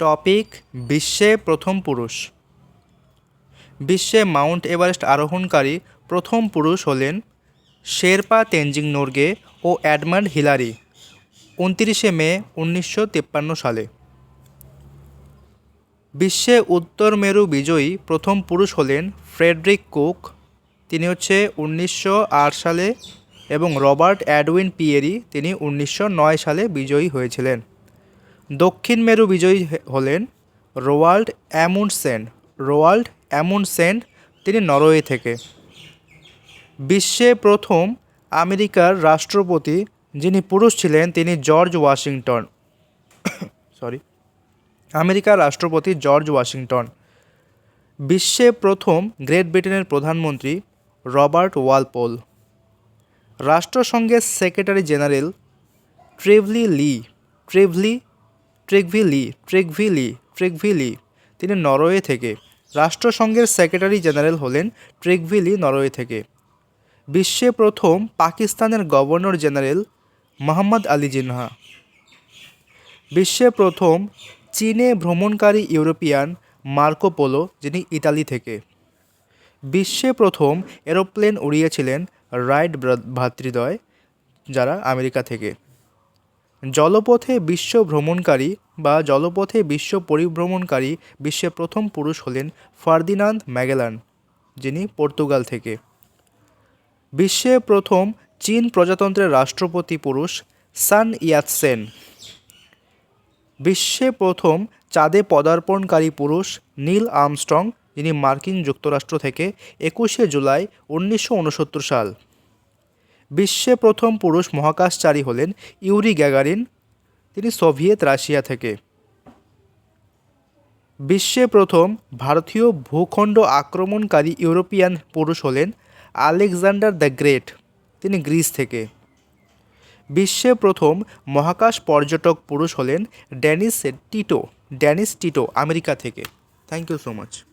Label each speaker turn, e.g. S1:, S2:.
S1: Topic, বিশ্বে প্রথম পুরুষ। বিশ্বে মাউন্ট এভারেস্ট আরোহণকারী প্রথম পুরুষ হলেন শেরপা তেনজিং নোরগে ও অ্যাডমান্ড হিলারি, উনতিরিশে মে উনিশশো তিপ্পান্ন সালে। বিশ্বে উত্তর মেরু বিজয়ী প্রথম পুরুষ হলেন ফ্রেডরিক কুক, তিনি হচ্ছে উনিশশো আট সালে, এবং রবার্ট অ্যাডউইন পিয়েরি, তিনি উনিশশো নয় সালে বিজয়ী হয়েছিলেন। দক্ষিণ মেরু বিজয়ী হলেন রোয়াল্ড অ্যামুন্ডসেন। রোয়াল্ড অ্যামুন্ডসেন তিনি নরওয়ে থেকে। বিশ্বে প্রথম আমেরিকার রাষ্ট্রপতি যিনি পুরুষ ছিলেন তিনি জর্জ ওয়াশিংটন। সরি আমেরিকার রাষ্ট্রপতি জর্জ ওয়াশিংটন। বিশ্বে প্রথম গ্রেট ব্রিটেনের প্রধানমন্ত্রী Robert Walpole. রাষ্ট্রসংঘের secretary general Trygve Lie. Trygve Trygve Lie Trygve Lie Trygve Lie তিনি নরওয়ে থেকে। রাষ্ট্রসংঘের সেক্রেটারি জেনারেল হলেন ট্রেকভি লি নরওয়ে থেকে। বিশ্বে প্রথম পাকিস্তানের গভর্নর জেনারেল মোহাম্মদ আলী জিন্নাহ বিশ্বে প্রথম চীনে ভ্রমণকারী ইউরোপিয়ান মার্কো পোলো, যিনি ইতালি থেকে। বিশ্বে প্রথম এরোপ্লেন উড়িয়েছিলেন রাইট ভ্রাতৃদ্বয় যারা আমেরিকা থেকে। জলপথে বিশ্ব ভ্রমণকারী বা জলপথে বিশ্ব পরিভ্রমণকারী বিশ্বে প্রথম পুরুষ হলেন ফার্দিনান্দ ম্যাগেলান, যিনি পর্তুগাল থেকে। বিশ্বে প্রথম চীন প্রজাতন্ত্রের রাষ্ট্রপতি পুরুষ সান ইয়াতসেন বিশ্বে প্রথম চাঁদে পদার্পণকারী পুরুষ নীল আর্মস্ট্রং, যিনি মার্কিন যুক্তরাষ্ট্র থেকে একুশে জুলাই উনিশশো উনসত্তর সাল। বিশ্বে প্রথম পুরুষ মহাকাশচারী হলেন ইউরি গ্যাগারিন। তিনি সোভিয়েত রাশিয়া থেকে। বিশ্বে প্রথম ভারতীয় ভূখণ্ড আক্রমণকারী ইউরোপিয়ান পুরুষ হলেন আলেকজান্ডার দ্য গ্রেট। তিনি গ্রিস থেকে। বিশ্বে প্রথম মহাকাশ পর্যটক পুরুষ হলেন Dennis Tito Dennis Tito, America থেকে। Thank you so much.